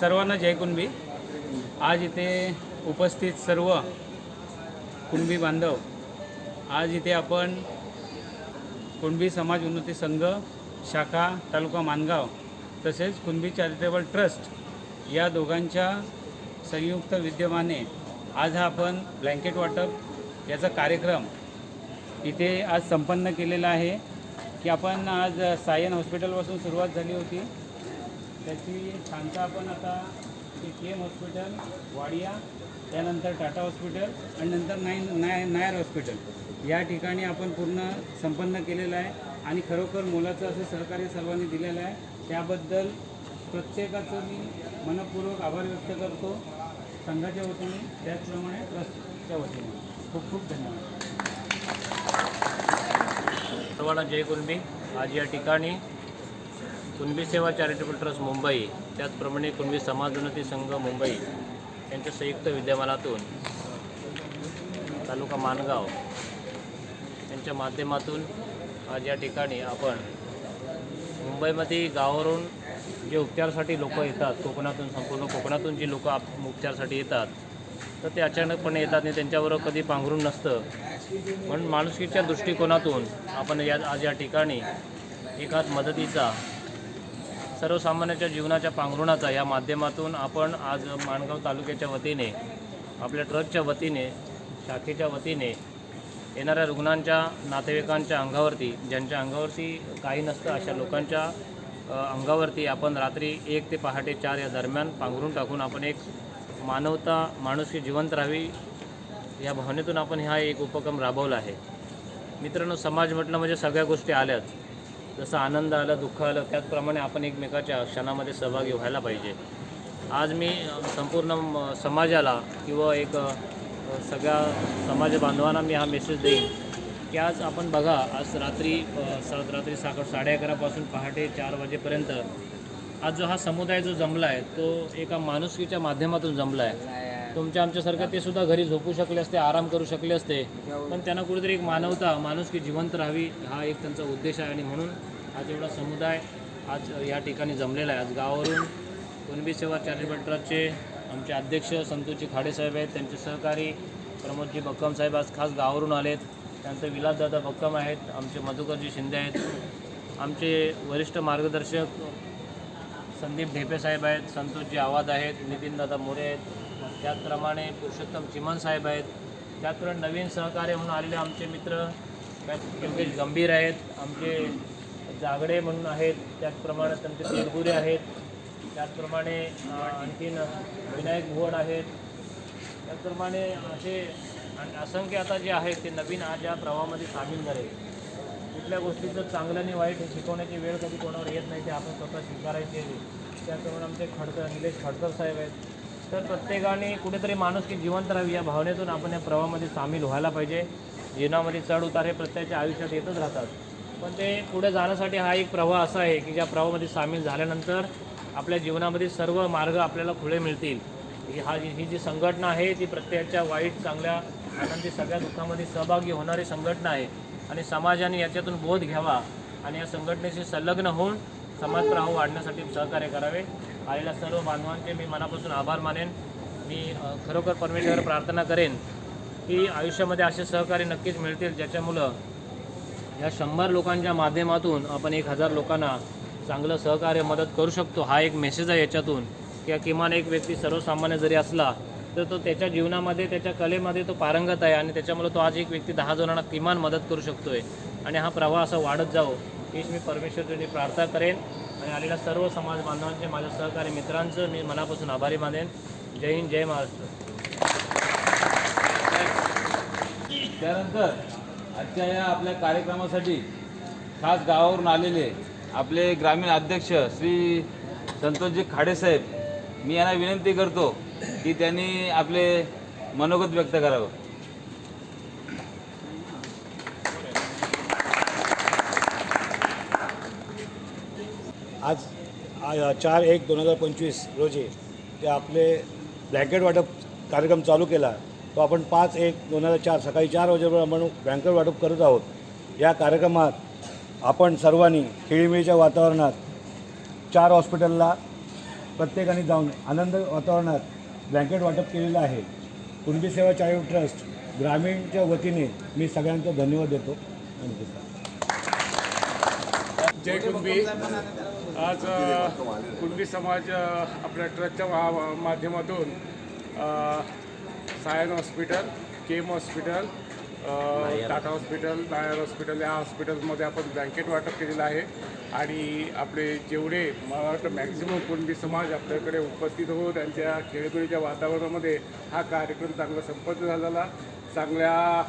सर्वांना जय कुणबी. आज इथे उपस्थित सर्व कुणबी बांधव. आज इथे आपण कुणबी समाज उन्नती संघ शाखा तालुका मानगाव तसेच कुणबी चॅरिटेबल ट्रस्ट या दोघांच्या संयुक्त विद्यमाने आज हा आपण ब्लँकेट वाटप याचा कार्यक्रम इथे आज संपन्न केलेला आहे. की आपण आज सायन हॉस्पिटलपासून सुरुवात झाली होती. त्याची सांगता आपण आता के एम हॉस्पिटल वाडिया त्यानंतर टाटा हॉस्पिटल आणि नंतर नाईन नाय नायर हॉस्पिटल. या ठिकाणी आपण पूर्ण संपन्न केलेलं आहे आणि खरोखर मोलाचं असं सहकार्य सर्वांनी दिलेलं आहे. त्याबद्दल प्रत्येकाचं मी मनपूर्वक आभार व्यक्त करतो. संघाच्या वतीने त्याचप्रमाणे ट्रस्टच्या वतीने. खूप खूप धन्यवाद. सर्वांना जय कुणबी आज या ठिकाणी कुणबी सेवा चॅरिटेबल ट्रस्ट मुंबई त्याचप्रमाणे कुणबी समाजोन्नती संघ मुंबई यांच्या संयुक्त विद्यमानातून तालुका मानगाव यांच्या माध्यमातून आज या ठिकाणी आपण मुंबईमध्ये गावावरून जे उपचारासाठी लोक येतात कोकणातून संपूर्ण कोकणातून जी लोक उपचारासाठी येतात तर ते अचानकपणे येतात आणि त्यांच्याबरोबर कधी पांघरून नसतं. म्हणून माणुसकीच्या दृष्टिकोनातून आपण या आज या ठिकाणी एकाच मदतीचा सर्वसामान्याच्या जीवनाच्या पांघरुणाचा या माध्यमातून आपण आज माणगाव तालुक्याच्या वतीने आपल्या ट्रस्टच्या वतीने शाखेच्या वतीने येणाऱ्या रुग्णांच्या नातेवाईकांच्या अंगावरती ज्यांच्या अंगावरती काही नसतं अशा लोकांच्या अंगावरती आपण रात्री एक ते पहाटे चार या दरम्यान पांघरून टाकून आपण एक मानवता माणुसकी जिवंत राहावी या भावनेतून आपण हा एक उपक्रम राबवला आहे. मित्रांनो समाज म्हटलं म्हणजे सगळ्या गोष्टी आल्याच. जसं आनंद आला दुःख आलं त्याचप्रमाणे आपण एकमेकाच्या क्षणामध्ये सहभागी व्हायला पाहिजे. आज मी संपूर्ण समाजाला किंवा एक सगळ्या समाज बांधवांना मी हा मेसेज देईन की आज आपण बघा आज रात्री रात्री साखर साडे अकरापासून पहाटे चार वाजेपर्यंत आज जो हा समुदाय जो जमला आहे तो एका माणुसकीच्या माध्यमातून जमला आहे तुमच्या आमच्यासारखं ते सुद्धा घरी झोपू शकले असते आराम करू शकले असते. पण त्यांना कुठेतरी एक मानवता माणुसकी जिवंत राहावी हा एक त्यांचा उद्देश आहे. आणि म्हणून आज एवढा समुदाय आज या ठिकाणी जमलेला आहे. आज गावावरून कुणबी सेवा चॅरिटेबल ट्रस्टचे आमचे अध्यक्ष संतोषजी खाडेसाहेब आहेत. त्यांचे सहकारी प्रमोदजी बक्कम साहेब आज खास गावावरून आलेत. त्यानंतर विलासदादा बक्कम आहेत. आमचे मधुकरजी शिंदे आहेत. आमचे वरिष्ठ मार्गदर्शक संदीप ढेपे साहेब आहेत. संतोषजी आवाज आहेत. नितीनदादा मोरे आहेत. त्याचप्रमाणे पुरुषोत्तम चिमन साहेब आहेत. त्याचप्रमाणे नवीन सहकार्य म्हणून आलेले आमचे मित्र योगेश गंभीर आहेत. आमचे जागडे म्हणून आहेत. त्याचप्रमाणे त्यांचे तेलगुरे आहेत. त्याचप्रमाणे आणखीन विनायक भुवन आहेत. त्याचप्रमाणे असे आणि असंख्य आता जे आहेत ते नवीन आज या प्रवाहामध्ये सामील झाले. कुठल्या गोष्टीचं चांगलं आणि वाईट हे शिकवण्याची वेळ कधी कोणावर येत नाही ते आपण स्वतः स्वीकारायची. आहे त्याचप्रमाणे आमचे खडकर निलेश खडकर साहेब आहेत. तर प्रत्येकाने कुठेतरी माणूस की जिवंत राहावी या भावनेतून आपण या प्रवाहामध्ये सामील व्हायला पाहिजे. जीवनामध्ये चढ उतार हे प्रत्येकाच्या आयुष्यात येतच राहतात. पण ते पुढे जाण्यासाठी हा एक प्रवाह असा आहे की ज्या प्रवाहामध्ये सामील झाल्यानंतर आपल्या जीवनामध्ये सर्व मार्ग आपल्याला खुले मिळतील. हा ही जी संघटना आहे ती प्रत्येकाच्या वाईट चांगल्या आनंदी सगळ्या दुःखामध्ये सहभागी होणारी संघटना आहे. आणि समाजाने याच्यातून बोध घ्यावा आणि या संघटनेशी संलग्न होऊन समाज प्रवाह वाढण्यासाठी सहकार्य करावे. आलेल्या सर्व बांधवांचे मी मनापासून आभार मानेन. मी खरोखर परमेश्वर प्रार्थना करेन की आयुष्यामध्ये असे सहकार्य नक्कीच मिळतील ज्याच्यामुळं या शंभर लोकांच्या माध्यमातून आपण एक हजार लोकांना चांगलं सहकार्य मदत करू शकतो. हा एक मेसेज आहे याच्यातून. किंवा किमान एक व्यक्ती सर्वसामान्य जरी असला तर तो त्याच्या जीवनामध्ये त्याच्या कलेमध्ये तो पारंगत आहे आणि त्याच्यामुळे तो आज एक व्यक्ती दहा जणांना किमान मदत करू शकतो आहे आणि हा प्रवाह असा वाढत जावो हीच मी परमेश्वरची प्रार्थना करेन. आणि आलेल्या सर्व समाज बांधवांचे माझ्या सहकारी मित्रांचं मी मनापासून आभारी मानेन. जय हिंद जय महाराष्ट्र. त्यानंतर आजच्या या आपल्या कार्यक्रमासाठी खास गावावरून आलेले आपले ग्रामीण अध्यक्ष श्री संतोषजी खाडेसाहेब मी यांना विनंती करतो की त्यांनी आपले मनोगत व्यक्त करावं. आज चार एक दोन हजार पंचवीस रोजी ते आपले ब्लँकेट वाटप कार्यक्रम चालू केला तो आपण पाच एक दोन हजार चार सकाळी चार वाजेपर्यंत आपण ब्लँकेट वाटप करत आहोत. या कार्यक्रमात आपण सर्वांनी खेळीमेळीच्या वातावरणात चार हॉस्पिटलला प्रत्येकाने जाऊन आनंद वातावरणात ब्लँकेट वाटप केलेलं आहे. कुणबी सेवा चारिटी ट्रस्ट ग्रामीणच्या वतीने मी सगळ्यांचा धन्यवाद देतो. जय कुणबी. आज कुणबी समाज आपल्या ट्रस्टच्या माध्यमातून Sion hospital KEM hospital Tata hospital Nair hospital या हॉस्पिटलमध्ये आपण ब्लँकेट वाटप केलेलं आहे. आणि आपले जेवढे मला वाटतं मॅक्झिमम कुणबी समाज आपल्याकडे उपस्थित हो त्यांच्या खेळखुळीच्या वातावरणामध्ये हा कार्यक्रम चांगला संपन्न झालेला चांगल्या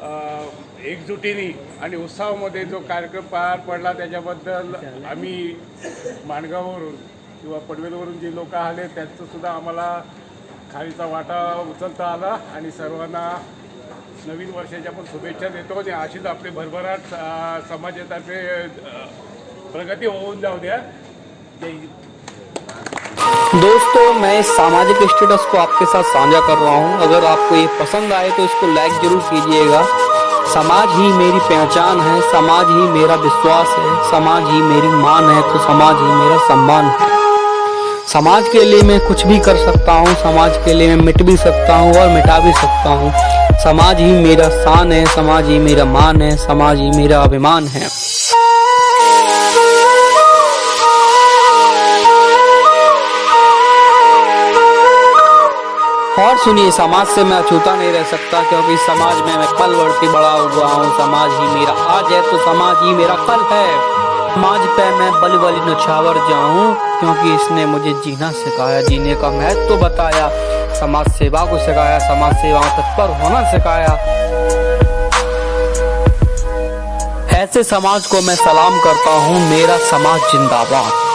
एकजुटीने आणि उत्साहामध्ये जो कार्यक्रम पार पडला त्याच्याबद्दल आम्ही माणगाववरून किंवा पडवेलवरून जे लोक आले त्यांचंसुद्धा आम्हाला खालीचा वाटा उचलता आला आणि सर्वांना नवीन वर्षाच्या पण शुभेच्छा देतो आणि अशीच आपली भरभराट समाजातर्फे प्रगती होऊन जाऊ द्या. जय हिंद. दोस्तों, मैं सामाजिक स्टेटस को आपके साथ साझा कर रहा हूँ। अगर आपको ये पसंद आए तो इसको लाइक ज़रूर कीजिएगा। समाज ही मेरी पहचान है, समाज ही मेरा विश्वास है, समाज ही मेरी मान है तो समाज ही मेरा सम्मान है। समाज के लिए मैं कुछ भी कर सकता हूँ, समाज के लिए मैं मिट भी सकता हूँ और मिटा भी सकता हूँ। समाज ही मेरा शान है, समाज ही मेरा मान है, समाज ही मेरा अभिमान है। और सुनिए, समाज से मैं अछूता नहीं रह सकता, क्योंकि समाज में मैं पल बढ़ती बड़ा हुआ हूँ, समाज ही मेरा आज है तो समाज ही मेरा कल है। समाज पे मैं बल बलि नछावर जाऊँ, क्योंकि इसने मुझे जीना सिखाया, जीने का महत्व तो बताया, समाज सेवा को सिखाया, समाज सेवा तत्पर होना सिखाया। ऐसे समाज को मैं सलाम करता हूँ, मेरा समाज जिंदाबाद।